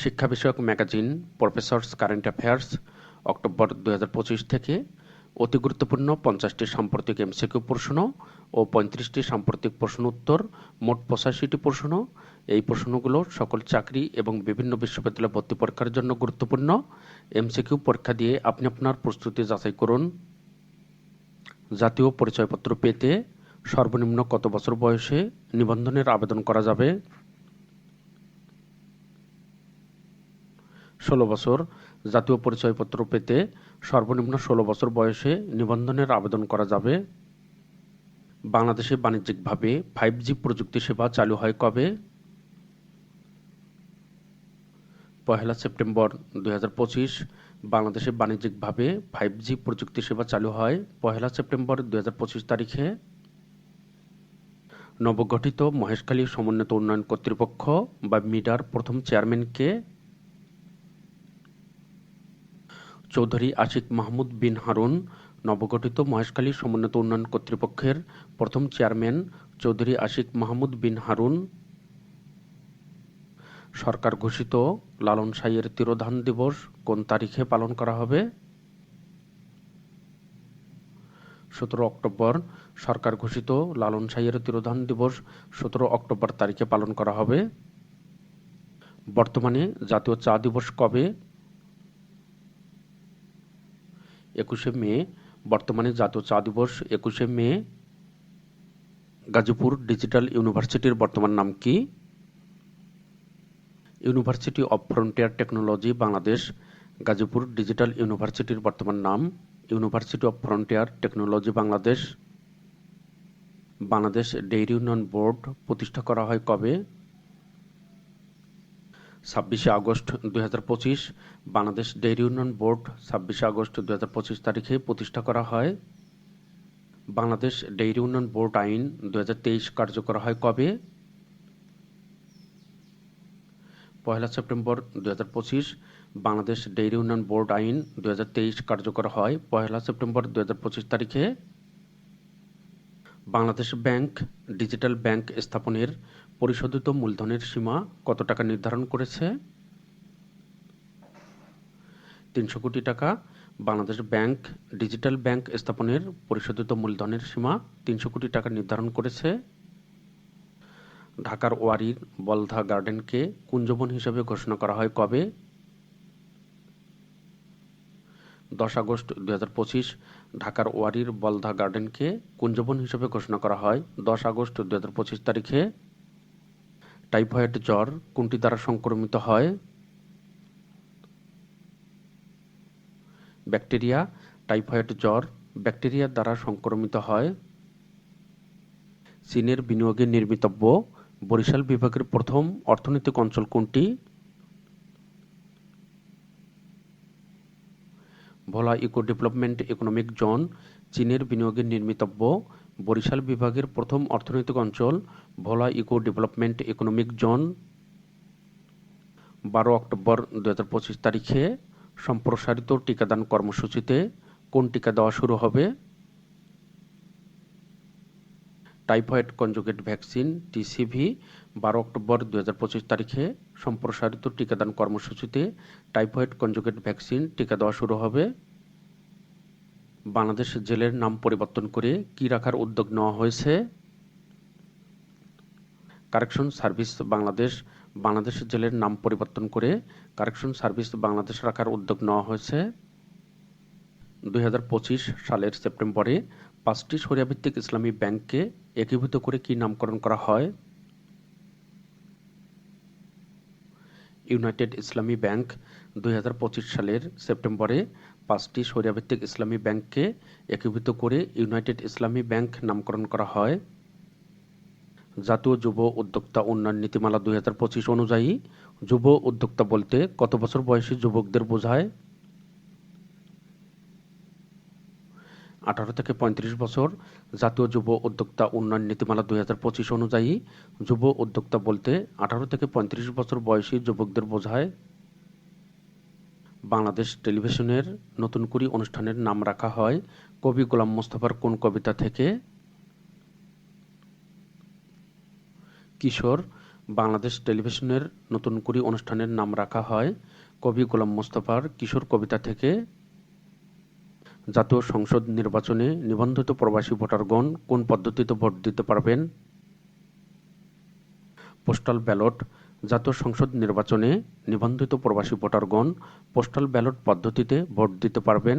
শিক্ষা বিষয়ক magazine professors current affairs, October দু হাজার পঁচিশ থেকে অতি গুরুত্বপূর্ণ পঞ্চাশটি সাম্প্রতিক এমসিকিউ প্রশ্ন ও পঁয়ত্রিশটি সাম্প্রতিক প্রশ্ন উত্তর, মোট পঁচাশিটি প্রশ্ন। এই প্রশ্নগুলো সকল চাকরি এবং বিভিন্ন বিশ্ববিদ্যালয় ভর্তি পরীক্ষার জন্য গুরুত্বপূর্ণ। এমসিকিউ পরীক্ষা দিয়ে আপনি আপনার প্রস্তুতি যাচাই করুন। জাতীয় পরিচয়পত্র পেতে সর্বনিম্ন কত বছর বয়সে নিবন্ধনের আবেদন করা যাবে? ষোলো বছর জাতীয় পরিচয়পত্র পেতে সর্বনিম্ন ষোলো বছর বয়সে নিবন্ধনের আবেদন করা যাবে। বাংলাদেশে বাণিজ্যিকভাবে ফাইভ জি প্রযুক্তি সেবা চালু হয় কবে? পহেলা সেপ্টেম্বর দু হাজার পঁচিশ, বাংলাদেশে বাণিজ্যিকভাবে ফাইভ জি প্রযুক্তি সেবা চালু হয় পহেলা সেপ্টেম্বর দু হাজার পঁচিশ তারিখে। নবগঠিত মহেশখালী সমন্বিত উন্নয়ন কর্তৃপক্ষ বা মিডার প্রথম চেয়ারম্যানকে চৌধুরী আশিক মাহমুদ বিন হারুন, নবগঠিত মহেশখালী সমন্বিত উন্নয়ন কর্তৃপক্ষের প্রথম চেয়ারম্যান চৌধুরী আশিক মাহমুদ বিন হারুন, সরকার ঘোষিত লালন সাইয়ের তিরোধান দিবস কোন তারিখে পালন করা হবে? সতেরো অক্টোবর, সরকার ঘোষিত লালন সাইয়ের তিরোধান দিবস সতেরো অক্টোবর তারিখে পালন করা হবে। বর্তমানে জাতীয় চা দিবস কবে? একুশে মে, বর্তমানে জাতীয় চা দিবস, একুশে মে, গাজীপুর ডিজিটাল ইউনিভার্সিটির বর্তমান নাম কি? University of frontier technology, Bangladesh, Gazipur digital ইউনিভার্সিটির বর্তমান নাম, university of frontier technology, Bangladesh Bangladesh dairy union board প্রতিষ্ঠা করা হয় কবে? ছাব্বিশে আগস্ট দুই হাজার পঁচিশ, বাংলাদেশ ডেইরি ইউনিয়ন বোর্ড ছাব্বিশে আগস্ট দুই তারিখে প্রতিষ্ঠা করা হয়। বাংলাদেশ ডেইরি ইউনিয়ন বোর্ড আইন দুই কার্যকর হয় কবে? পয়লা সেপ্টেম্বর দু হাজার পঁচিশ, বাংলাদেশ ডেইরি উন্নয়ন বোর্ড আইন দু হাজার তেইশ কার্যকর হয়। পয়লা সেপ্টেম্বর দু হাজার পঁচিশ তারিখে বাংলাদেশ ব্যাংক ডিজিটাল ব্যাংক স্থাপনের পরিশোধিত মূলধনের সীমা কত টাকা নির্ধারণ করেছে? তিনশো কোটি টাকা। বাংলাদেশ ব্যাংক ডিজিটাল ব্যাংক স্থাপনের পরিশোধিত মূলধনের সীমা তিনশো কোটি টাকা নির্ধারণ করেছে। ঢাকার ওয়ারির বলধা গার্ডেনকে কুঞ্জবন হিসেবে ঘোষণা করা হয় কবে? দশ আগস্ট দু হাজার পঁচিশ ঢাকার ওয়ারির বলধা গার্ডেনকে কুঞ্জবন হিসেবে ঘোষণা করা হয়। দশ আগস্ট দু পঁচিশ তারিখে টাইফয়েড জ্বর কোনটি দ্বারা সংক্রমিত হয়? ব্যাকটেরিয়া, টাইফয়েড জ্বর ব্যাকটেরিয়ার দ্বারা সংক্রমিত হয়। চীনের বিনিয়োগে নির্মিতব্য বরিশাল বিভাগের প্রথম অর্থনৈতিক অঞ্চল কোনটি? Bhola eco development economic zone, চীনের বিনিয়োগের নির্মিতব্য বরিশাল বিভাগের প্রথম অর্থনৈতিক অঞ্চল, Bhola eco development economic zone, বারো অক্টোবর দু হাজার পঁচিশ তারিখে সম্প্রসারিত টিকাদান কর্মসূচিতে কোন টিকা দেওয়া শুরু হবে? টাইফয়েড কনজুগেট ভ্যাকসিন, টিসিভি, বারো অক্টোবর দুহাজার পঁচিশ তারিখে সম্প্রসারিত টিকাদান কর্মসূচিতে টাইফয়েড কনজুগেট ভ্যাকসিন টিকা দেওয়া শুরু হবে। বাংলাদেশ জেলের নাম পরিবর্তন করে কি রাখার উদ্যোগ নেওয়া হয়েছে? কারেকশন সার্ভিস বাংলাদেশ বাংলাদেশ জেলের নাম পরিবর্তন করে কারেকশন সার্ভিস বাংলাদেশ রাখার উদ্যোগ নেওয়া হয়েছে। দু হাজার পঁচিশ সালের সেপ্টেম্বরে পাঁচটি সরিয়াভিত্তিক ইসলামী ব্যাংককে একীভূত করে কি নামকরণ করা হয়? ইউনাইটেড ইসলামী ব্যাংক দুই হাজার পঁচিশ সালের সেপ্টেম্বরে পাঁচটি সরিয়াভিত্তিক ইসলামী ব্যাংককে একীভূত করে ইউনাইটেড ইসলামী ব্যাংক নামকরণ করা হয়। জাতীয় যুব উদ্যোক্তা উন্নয়ন নীতিমালা দুই হাজার পঁচিশ অনুযায়ী, যুব উদ্যোক্তা বলতে কত বছর বয়সী যুবকদের বোঝায়? আঠারো থেকে পঁয়ত্রিশ বছর, জাতীয় যুব উদ্যোক্তা উন্নয়ন নীতিমালা দুই হাজার পঁচিশ অনুযায়ী যুব উদ্যোক্তা বলতে আঠারো থেকে পঁয়ত্রিশ বছর বয়সী যুবকদের বোঝায়। বাংলাদেশ টেলিভিশনের নতুন করি অনুষ্ঠানের নাম রাখা হয়, কবি গোলাম মোস্তফার কোন কবিতা থেকে? কিশোর, বাংলাদেশ টেলিভিশনের নতুন কুড়ি অনুষ্ঠানের নাম রাখা হয়, কবি গোলাম মোস্তফার কিশোর কবিতা থেকে। জাতীয় সংসদ নির্বাচনে নিবন্ধিত প্রবাসী ভোটারগণ কোন পদ্ধতিতে ভোট দিতে পারবেন? পোস্টাল ব্যালট, জাতীয় সংসদ নির্বাচনে নিবন্ধিত প্রবাসী ভোটারগণ পোস্টাল ব্যালট পদ্ধতিতে ভোট দিতে পারবেন?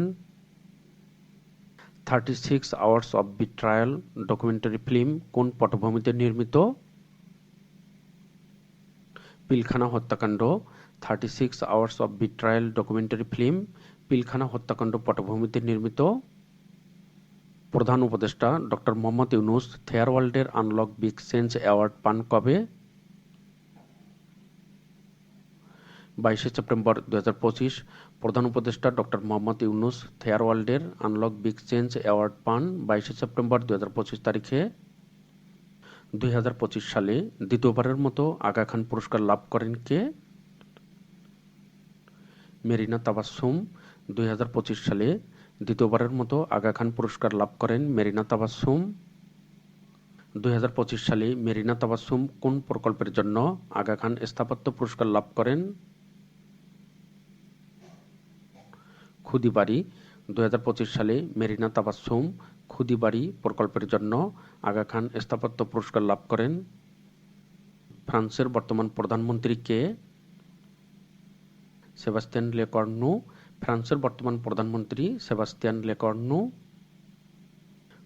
Thirty six hours of betrayal documentary film কোন পটভূমিতে নির্মিত? পিলখানা হত্যাকাণ্ড thirty six hours of betrayal documentary film Pilkhana হত্যাকাণ্ড পটভূমিতে নির্মিত প্রধান উপদেষ্টা ডক্টর মোহাম্মদ ইউনুস থেয়ার ওয়ার্ল্ডের আনলক বিগ সেন্স অ্যাওয়ার্ড পান কবে? বাইশে সেপ্টেম্বর দুই হাজার পঁচিশ, প্রধান উপদেষ্টা ডক্টর মোহাম্মদ ইউনুস থেয়ার ওয়ার্ল্ডের আনলক বিগ চেঞ্জ অ্যাওয়ার্ড পান বাইশে সেপ্টেম্বর দুই হাজার পঁচিশ তারিখে। দুই হাজার পঁচিশ সালে দ্বিতীয়বারের মতো আগা খান পুরস্কার লাভ করেন কে? মেরিনা তাবাসুম দুই সালে দ্বিতীয়বারের মতো আগা খান পুরস্কার লাভ করেন মেরিনা তাবাসুম দুই সালে মেরিনা তাবাসুম কোন প্রকল্পের জন্য আগা খান স্থাপত্য পুরস্কার লাভ করেন? খুদিবাড়ি। দুই হাজার পঁচিশ সালে মেরিনা তাবাসুম খুদিবাড়ি প্রকল্পের জন্য আগা খান স্থাপত্য পুরস্কার লাভ করেন। ফ্রান্সের বর্তমান প্রধানমন্ত্রী কে? সেবাস্তিয়ান লেকর্নু ফ্রান্সের বর্তমান প্রধানমন্ত্রী সেবাস্তিয়ান লেকর্নু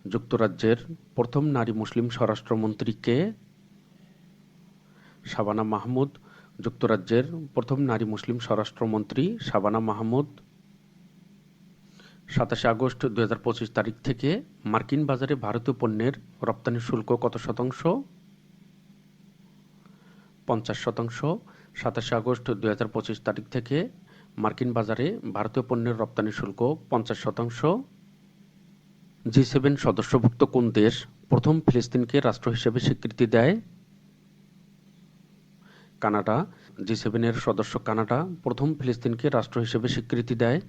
যুক্তরাজ্যের প্রথম নারী মুসলিম স্বরাষ্ট্রমন্ত্রী কে শাবানা মাহমুদ যুক্তরাজ্যের প্রথম নারী মুসলিম স্বরাষ্ট্রমন্ত্রী শাবানা মাহমুদ সাতাশে আগস্ট দুহাজার পঁচিশ তারিখ থেকে মার্কিন বাজারে ভারতীয় পণ্যের রপ্তানি শুল্ক কত শতাংশ? পঞ্চাশ শতাংশ। সাতাশে আগস্ট দু হাজার পঁচিশ তারিখ থেকে মার্কিন বাজারে ভারতীয় পণ্যের রপ্তানি শুল্ক পঞ্চাশ শতাংশ। জি সেভেন সদস্যভুক্ত কোন দেশ প্রথম ফিলিস্তিনকে রাষ্ট্র হিসেবে স্বীকৃতি দেয়? কানাডা। জি সেভেনের সদস্য কানাডা প্রথম ফিলিস্তিনকে রাষ্ট্র হিসেবে স্বীকৃতি দেয়।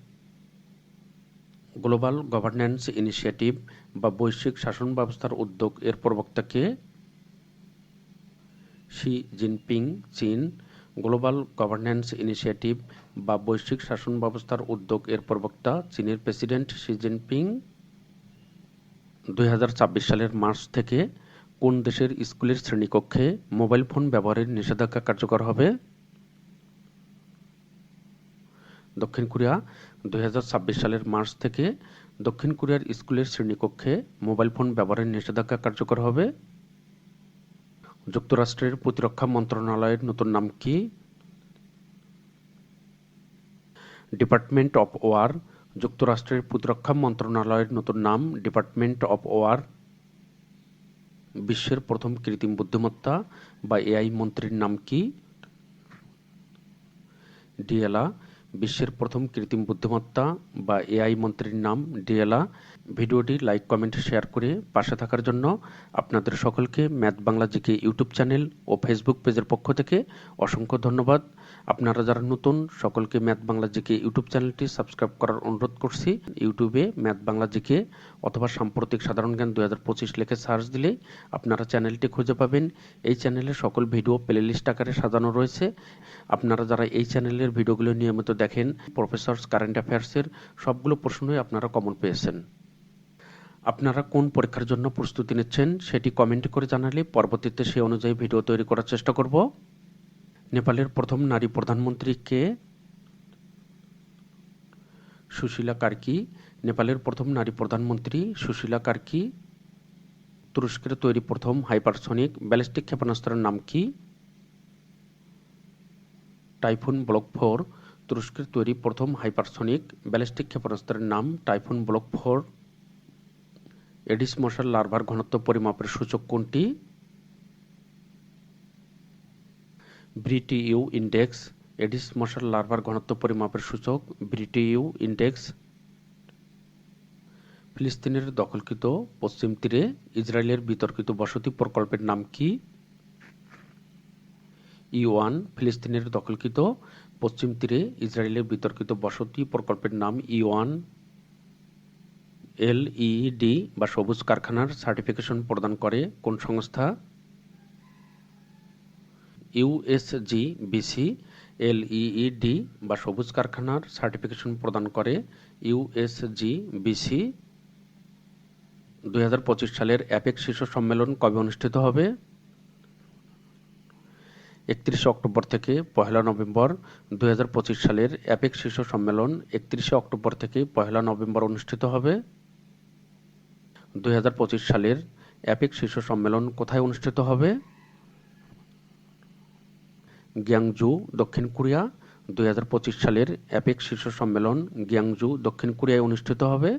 গ্লোবাল গভর্নেন্স ইনিশিয়েটিভ বা বৈশ্বিক শাসন ব্যবস্থার উদ্যোগ এর প্রবক্তা কে শি জিনপিং, চীন গ্লোবাল গভর্নেন্স ইনিশিয়েটিভ বা বৈশ্বিক শাসন ব্যবস্থার উদ্যোগ এর প্রবক্তা চীনের প্রেসিডেন্ট শি জিনপিং দুই হাজার ছাব্বিশ সালের মার্চ থেকে কোন দেশের স্কুলের শ্রেণীকক্ষে মোবাইল ফোন ব্যবহারের নিষেধাজ্ঞা কার্যকর হবে? দক্ষিণ কোরিয়া, দুই হাজার ছাব্বিশ সালের মার্চ থেকে দক্ষিণ কোরিয়ার স্কুলের শ্রেণীকক্ষে মোবাইল ফোন ব্যবহারের নিষেধাজ্ঞা কার্যকর হবে? যুক্তরাষ্ট্রের প্রতিরক্ষা মন্ত্রণালয়ের নতুন নাম কি? ডিপার্টমেন্ট অফ ওয়ার, যুক্তরাষ্ট্রের প্রতিরক্ষা মন্ত্রণালয়ের নতুন নাম ডিপার্টমেন্ট অফ ওয়ার। বিশ্বের প্রথম কৃত্রিম বুদ্ধিমত্তা বা এআই মন্ত্রীর নাম কি? ডিএলা বিশ্বের প্রথম কৃত্রিম বুদ্ধিমত্তা বা এআই মন্ত্রীর নাম ডিএলা ভিডিওটি লাইক, কমেন্ট, শেয়ার করে পাশে থাকার জন্য আপনাদের সকলকে math Bangla GK YouTube channel ও ফেসবুক পেজের পক্ষ থেকে অসংখ্য ধন্যবাদ। আপনারা যারা নতুন, সকলকে ম্যাথ বাংলা জিকে ইউটিউব চ্যানেলটি সাবস্ক্রাইব করার অনুরোধ করছি। ইউটিউবে ম্যাথ বাংলা জিকে অথবা সাম্প্রতিক সাধারণ জ্ঞান দু হাজার পঁচিশ লিখে সার্চ দিলে আপনারা চ্যানেলটি খুঁজে পাবেন। এই চ্যানেলে সকল ভিডিও, প্লেলিস্ট আকারে সাজানো রয়েছে। আপনারা যারা এই চ্যানেলের ভিডিওগুলো নিয়মিত দেখেন, প্রফেসরস, কারেন্ট অ্যাফেয়ার্সের সবগুলো প্রশ্নই আপনারা কমন পেয়েছেন। আপনারা কোন পরীক্ষার জন্য প্রস্তুতি নিচ্ছেন, সেটি কমেন্ট করে জানালে পরবর্তীতে সেই অনুযায়ী ভিডিও তৈরি করার চেষ্টা করব। নেপালের প্রথম নারী প্রধানমন্ত্রী কে সুশীলা কার্কি, নেপালের প্রথম নারী প্রধানমন্ত্রী সুশীলা কার্কি, তুরস্কের তৈরি প্রথম হাইপারসনিক ব্যালিস্টিক ক্ষেপণাস্ত্রের নাম কি? টাইফুন ব্লক ফোর, তুরস্কের তৈরি প্রথম হাইপারসনিক ব্যালিস্টিক ক্ষেপণাস্ত্রের নাম টাইফুন ব্লক ফোর। এডিস মশার লার্ভার ঘনত্ব পরিমাপের সূচক কোনটি? ব্রিটিইউ ইন্ডেক্স, এডিস মশার লার্ভার ঘনত্ব পরিমাপের সূচক, ব্রিটিইউ ইন্ডেক্স, ফিলিস্তিনের দখলকৃত পশ্চিম তীরে ইসরায়েলের বিতর্কিত বসতি প্রকল্পের নাম কি? ই ওয়ান ফিলিস্তিনের দখলকৃত পশ্চিম তীরে ইসরায়েলের বিতর্কিত বসতি প্রকল্পের নাম ই ওয়ান এলইডি, বা সবুজ কারখানার সার্টিফিকেশন প্রদান করে। কোন সংস্থা? ইউএসজি বিসি এলইইডি বা সবুজ কারখানার সার্টিফিকেশন প্রদান করে ইউএসজি বিসি দুই হাজার পঁচিশ সালের অ্যাপেক শীর্ষ সম্মেলন কবে অনুষ্ঠিত হবে? একত্রিশে অক্টোবর থেকে পহেলা নভেম্বর দুই হাজার পঁচিশ সালের অ্যাপেক শীর্ষ সম্মেলন একত্রিশে অক্টোবর থেকে পহেলা নভেম্বর অনুষ্ঠিত হবে। দু হাজার পঁচিশ সালের অ্যাপেক শীর্ষ সম্মেলন কোথায় অনুষ্ঠিত হবে? গ্যাংজু, দক্ষিণ কোরিয়া, দুই হাজার পঁচিশ সালের অ্যাপেক শীর্ষ সম্মেলন গ্যাংজু, দক্ষিণ কোরিয়ায় অনুষ্ঠিত হবে।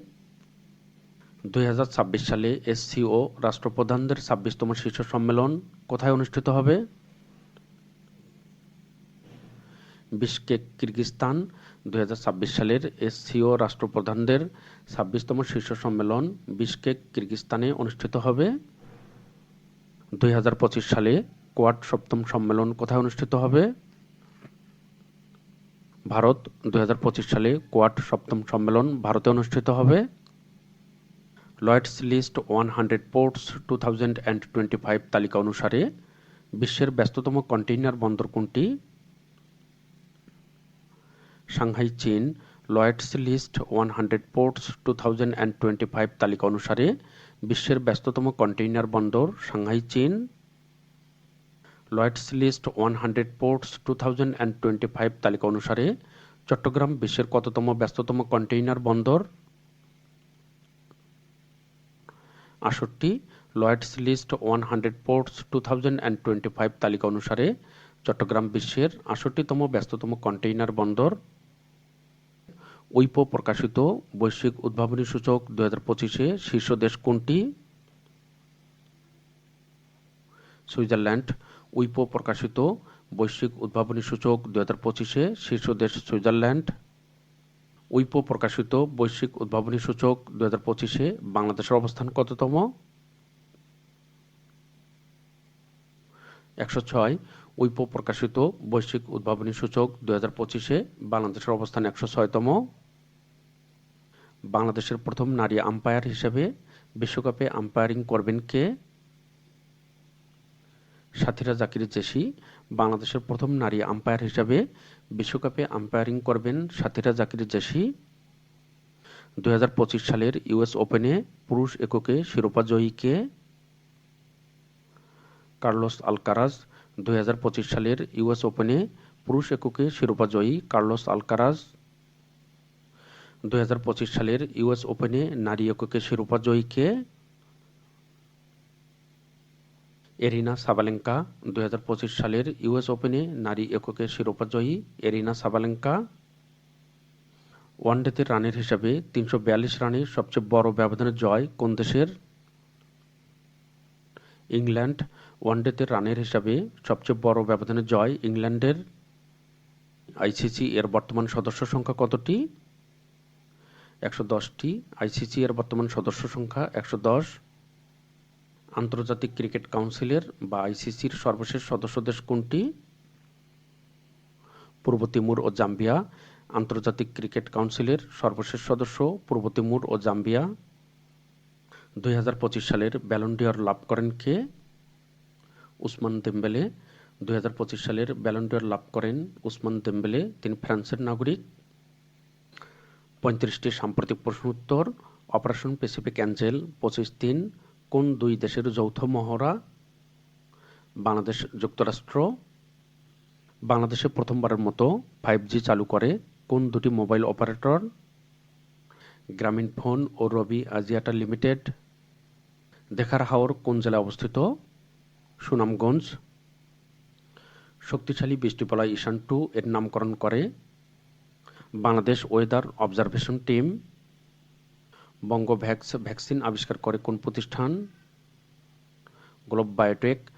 দুই হাজার ছাব্বিশ সালে এসসিও, রাষ্ট্রপ্রধানদের ছাব্বিশতম শীর্ষ সম্মেলন কোথায় অনুষ্ঠিত হবে? বিশকেক কিরগিস্তান, দুই সালের এসসিও, রাষ্ট্রপ্রধানদের ছাব্বিশতম শীর্ষ সম্মেলন বিশকেক কিরগিস্তানে অনুষ্ঠিত হবে। দুই হাজার পঁচিশ সালে কোয়াড সপ্তম সম্মেলন কোথায় অনুষ্ঠিত হবে? ভারত দু হাজার পঁচিশ সালে কোয়াড সপ্তম সম্মেলন ভারতে অনুষ্ঠিত হবে। Lloyd's list one hundred ports two thousand and twenty five তালিকা অনুসারে বিশ্বের ব্যস্ততম কন্টেইনার বন্দর কোনটি? সাংহাই, চীন। Lloyd's list one hundred ports two thousand and twenty five তালিকা অনুসারে বিশ্বের ব্যস্ততম কন্টেইনার বন্দর সাংহাই, চীন। Lloyd's list one hundred ports two thousand and twenty five তালিকা অনুসারে চট্টগ্রাম বিশ্বের কততম ব্যস্ততম কন্টেইনার বন্দর? আষট্টি Lloyd's list one hundred ports two thousand and twenty five তালিকা অনুসারে চট্টগ্রাম বিশ্বের আষট্টিতম ব্যস্ততম কন্টেইনার বন্দর। উইপো প্রকাশিত বৈশ্বিক উদ্ভাবনী সূচক দু হাজার পঁচিশে শীর্ষ দেশ কোনটি? সুইজারল্যান্ড উইপো প্রকাশিত বৈশ্বিক উদ্ভাবনী সূচক দু হাজার পঁচিশে শীর্ষ দেশ সুইজারল্যান্ড। উইপো প্রকাশিত বৈশ্বিক উদ্ভাবনী সূচক দু হাজার পঁচিশে বাংলাদেশের অবস্থান কততম? একশো ছয়। উইপো প্রকাশিত বৈশ্বিক উদ্ভাবনী সূচক দু হাজার পঁচিশে বাংলাদেশের অবস্থান একশো ছয়তম। বাংলাদেশের প্রথম নারী আম্পায়ার হিসেবে বিশ্বকাপে আম্পায়ারিং করবেন কে? সাথীরা জাকির জেসি বাংলাদেশের প্রথম নারী আম্পায়ার হিসাবে বিশ্বকাপে আম্পায়ারিং করবেন সাথীরা জাকির জেসি দুই সালের ইউএস ওপেনে পুরুষ এককে শিরোপা জয়ী কে কার্লোস আলকারাজ। দু হাজার পঁচিশ সালের ইউএস ওপেনে পুরুষ এককে শিরোপা জয়ী কার্লোস আলকারাজ। দু হাজার পঁচিশ সালের ইউএস ওপেনে নারী এককে শিরোপা জয়ী কে এরিনা সাবালেঙ্কা দু হাজার পঁচিশ সালের ইউএস ওপেনে নারী এককে শিরোপা জয়ী এরিনা সাবালেঙ্কা ওয়ানডেতে রানের হিসাবে তিনশো বিয়াল্লিশ রানে সবচেয়ে বড় ব্যবধানে জয় কোন দেশের? ইংল্যান্ড ওয়ানডেতে রানের হিসাবে সবচেয়ে বড় ব্যবধানে জয় ইংল্যান্ডের। আইসিসি এর বর্তমান সদস্য সংখ্যা কতটি? একশো দশটি। আইসিসি এর বর্তমান সদস্য সংখ্যা একশো দশ। আন্তর্জাতিক ক্রিকেট কাউন্সিলের বা আইসিসির সর্বশেষ সদস্য দেশ কোনটি? পূর্ব তিমুর ও জাম্বিয়া। আন্তর্জাতিক ক্রিকেট কাউন্সিলের সর্বশেষ সদস্য পূর্ব তিমুর ও জাম্বিয়া। দুই হাজার পঁচিশ সালের ব্যালন্ডিয়র লাভ করেন কে? Ousmane Dembele. দুই হাজার পঁচিশ সালের ব্যালন্ডিয়র লাভ করেন উসমান দেম্বেলে, তিনি ফ্রান্সের নাগরিক। পঁয়ত্রিশটি সাম্প্রতিক প্রশ্ন উত্তর অপারেশন প্যাসিফিক অ্যাঞ্জেল, পঁচিশ তিন। কোন দুই দেশের যৌথ মহড়া? বাংলাদেশ যুক্তরাষ্ট্র। বাংলাদেশে প্রথমবারের মতো ফাইভ জি চালু করে কোন দুটি মোবাইল অপারেটর? গ্রামীণ ফোন ও রবি আজিয়াটা লিমিটেড। দেখার হাওর কোন জেলায় অবস্থিত? সুনামগঞ্জ। শক্তিশালী বৃষ্টিপলায় ঈশান টু এর নামকরণ করে Bangladesh weather observation team Bangavax vaccine আবিষ্কার করে কোন প্রতিষ্ঠান? গ্লোব বায়োটেক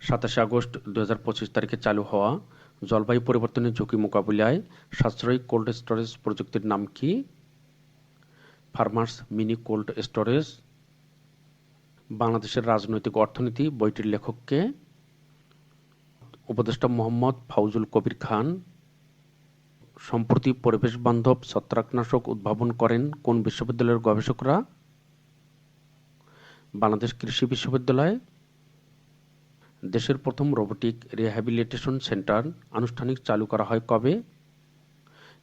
সাতাশে আগস্ট দু হাজার পঁচিশ তারিখে চালু হওয়া জলবায়ু পরিবর্তনের ঝুঁকি মোকাবিলায় সাশ্রয়ী কোল্ড স্টোরেজ প্রযুক্তির নাম কি? Farmers mini cold storage. বাংলাদেশের রাজনৈতিক অর্থনীতি বইটির লেখককে উপদেষ্টা মোহাম্মদ ফাউজুল কবির খান। সম্প্রতি পরিবেশ বান্ধব ছত্রাকনাশক উদ্ভাবন করেন কোন বিশ্ববিদ্যালয়ের গবেষকরা? বাংলাদেশ কৃষি বিশ্ববিদ্যালয়। দেশের প্রথম রোবোটিক রিহ্যাবিলিটেশন সেন্টার আনুষ্ঠানিক চালু করা হয় কবে?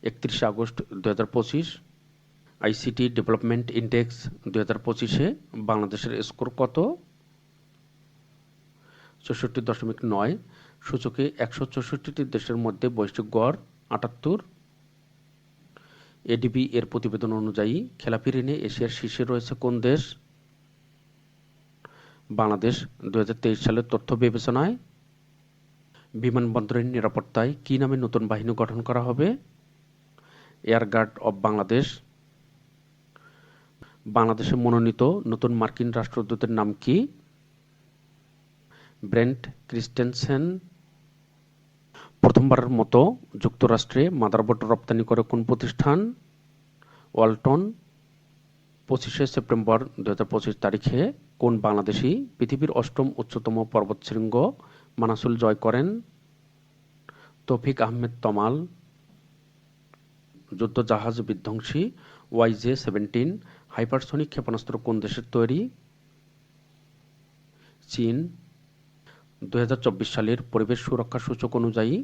একত্রিশে আগস্ট দু হাজার পঁচিশ। আইসিটি ডেভেলপমেন্ট ইন্ডেক্স দু হাজার পঁচিশে। বাংলাদেশের স্কোর কত? চৌষট্টি দশমিক নয়। সূচকে একশো চৌষট্টিটি দেশের মধ্যে বৈশ্বিক গড় আটাত্তর। এডিবি এর প্রতিবেদন অনুযায়ী খেলাপি ঋণে এশিয়ার শীর্ষে রয়েছে কোন দেশ? বাংলাদেশ দু হাজার তেইশ সালের তথ্য বিবেচনায়। বিমানবন্দরের নিরাপত্তায় কী নামে নতুন বাহিনী গঠন করা হবে? Air guard of Bangladesh. বাংলাদেশে মনোনীত নতুন মার্কিন রাষ্ট্রদূতের নাম কি? Brent Christensen. প্রথমবারের মতো যুক্তরাষ্ট্রে মাদারবোর্ড রপ্তানি করে কোন প্রতিষ্ঠান? ওয়ালটন, পঁচিশে সেপ্টেম্বর দু পঁচিশ তারিখে কোন বাংলাদেশি পৃথিবীর অষ্টম উচ্চতম পর্বতশৃঙ্গ মানাসুল জয় করেন? তৌফিক আহমেদ তমাল যুদ্ধ জাহাজ বিধ্বংসী ওয়াইজে সেভেন্টিন, হাইপারসনিক ক্ষেপণাস্ত্র কোন দেশের তৈরি? চীন দুই হাজার চব্বিশ সালের পরিবেশ সুরক্ষা সূচক অনুযায়ী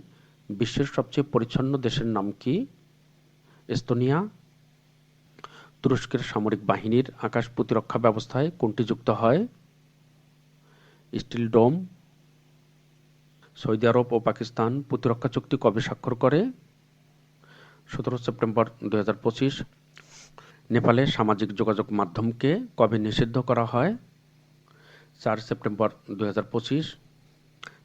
বিশ্বের সবচেয়ে পরিচ্ছন্ন দেশের নাম কি? এস্তোনিয়া। তুরস্কের সামরিক বাহিনীর আকাশ প্রতিরক্ষা ব্যবস্থায় কোনটি যুক্ত হয়? Steel dome. সৌদি আরব ও পাকিস্তান প্রতিরক্ষা চুক্তি কবে স্বাক্ষর করে? সতেরো সেপ্টেম্বর দু হাজার পঁচিশ। নেপালে সামাজিক যোগাযোগ মাধ্যমকে কবে নিষিদ্ধ করা হয়? চার সেপ্টেম্বর দুই হাজার পঁচিশ।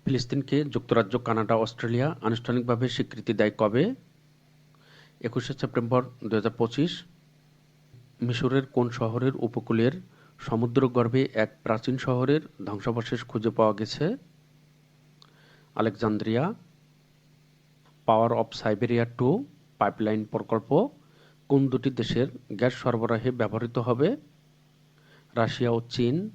ফিলিস্তিনকে যুক্তরাজ্য, কানাডা, অস্ট্রেলিয়া আনুষ্ঠানিকভাবে স্বীকৃতি দেয় কবে? একুশে সেপ্টেম্বর দু হাজার পঁচিশ, মিশরের কোন শহরের উপকূলের সমুদ্রগর্ভে এক প্রাচীন শহরের ধ্বংসাবশেষ খুঁজে পাওয়া গেছে? Alexandria, power of Siberia two, pipeline প্রকল্প, কোন দুটি দেশের গ্যাস সরবরাহে ব্যবহৃত হবে? রাশিয়া ও চীন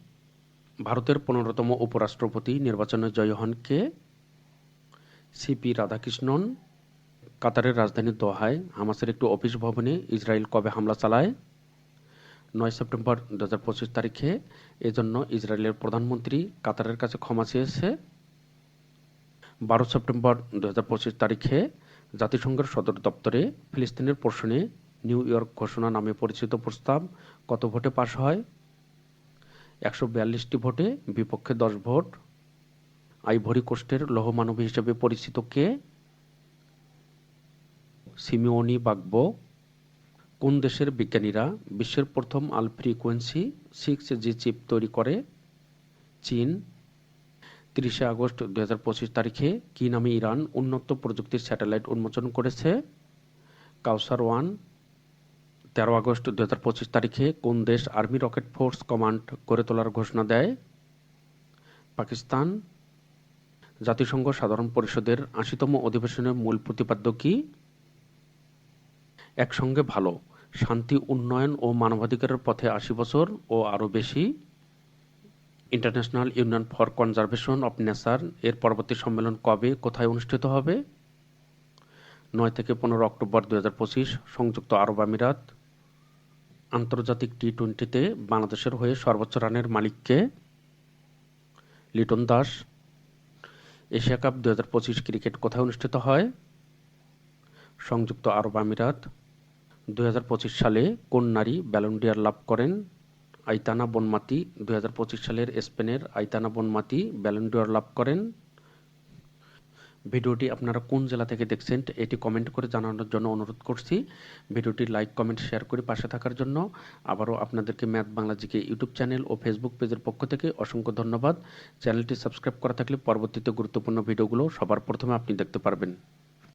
ভারতের পনেরোতম উপরাষ্ট্রপতি নির্বাচনে জয়ী হন কে? সিপি রাধাকৃষ্ণন, কাতারের রাজধানী দোহায়, হামাসের একটি অফিস ভবনে ইসরায়েল কবে হামলা চালায়? নয় সেপ্টেম্বর দু হাজার পঁচিশ তারিখে, এজন্য ইসরায়েলের প্রধানমন্ত্রী কাতারের কাছে ক্ষমা চেয়েছে। বারো সেপ্টেম্বর দু হাজার পঁচিশ তারিখে, জাতিসংঘের সদর দপ্তরে ফিলিস্তিনের প্রশ্নে নিউ ইয়র্ক ঘোষণা নামে পরিচিত প্রস্তাব কত ভোটে পাশ হয়? একশো বিয়াল্লিশটি ভোটে বিপক্ষে দশ ভোট। আইভরি কোস্টের লৌহমানবী হিসেবে পরিচিত কে? সিমিওনি বাগবো। কোন দেশের বিজ্ঞানীরা বিশ্বের প্রথম আল ফ্রিকোয়েন্সি সিক্স জি চিপ তৈরি করে? চীন। তিরিশে আগস্ট দু হাজার পঁচিশ তারিখে কি নামে ইরান উন্নত প্রযুক্তির স্যাটেলাইট উন্মোচন করেছে? কাউসার ওয়ান তেরো আগস্ট দু হাজার পঁচিশ তারিখে কোন দেশ আর্মি রকেট ফোর্স কমান্ড গড়ে তোলার ঘোষণা দেয়? পাকিস্তান। জাতিসংঘ সাধারণ পরিষদের আশিতম অধিবেশনের মূল প্রতিপাদ্য কি? একসঙ্গে ভালো, শান্তি, উন্নয়ন ও মানবাধিকারের পথে আশি বছর ও আরও বেশি। International union for conservation of nature এর পরবর্তী সম্মেলন কবে, কোথায় অনুষ্ঠিত হবে? নয় থেকে পনেরো অক্টোবর দু হাজার পঁচিশ, সংযুক্ত আরব আমিরাত। আন্তর্জাতিক টি টোয়েন্টিতে বাংলাদেশের হয়ে সর্বোচ্চ রানের মালিককে লিটন দাস। এশিয়া কাপ দু পঁচিশ ক্রিকেট কোথায় অনুষ্ঠিত হয়? সংযুক্ত আরব আমিরাত। দুই হাজার পঁচিশ সালে কোন নারী ব্যালন্ডিয়ার লাভ করেন? আইতানা বনমাতি। দুই হাজার পঁচিশ সালের স্পেনের আইতানা বনমাতি ব্যালন্ডিয়ার লাভ করেন। ভিডিওটি আপনারা কোন জেলা থেকে দেখছেন এটি কমেন্ট করে জানানোর জন্য অনুরোধ করছি। ভিডিওটি লাইক কমেন্ট শেয়ার করে পাশে থাকার জন্য। আবারও আপনাদেরকে math Bangla GK YouTube channel ও ফেসবুক পেজের পক্ষ থেকে অসংখ্য ধন্যবাদ। চ্যানেলটি সাবস্ক্রাইব করা থাকলে পরবর্তীতে গুরুত্বপূর্ণ ভিডিওগুলো সবার প্রথমে আপনি দেখতে পারবেন।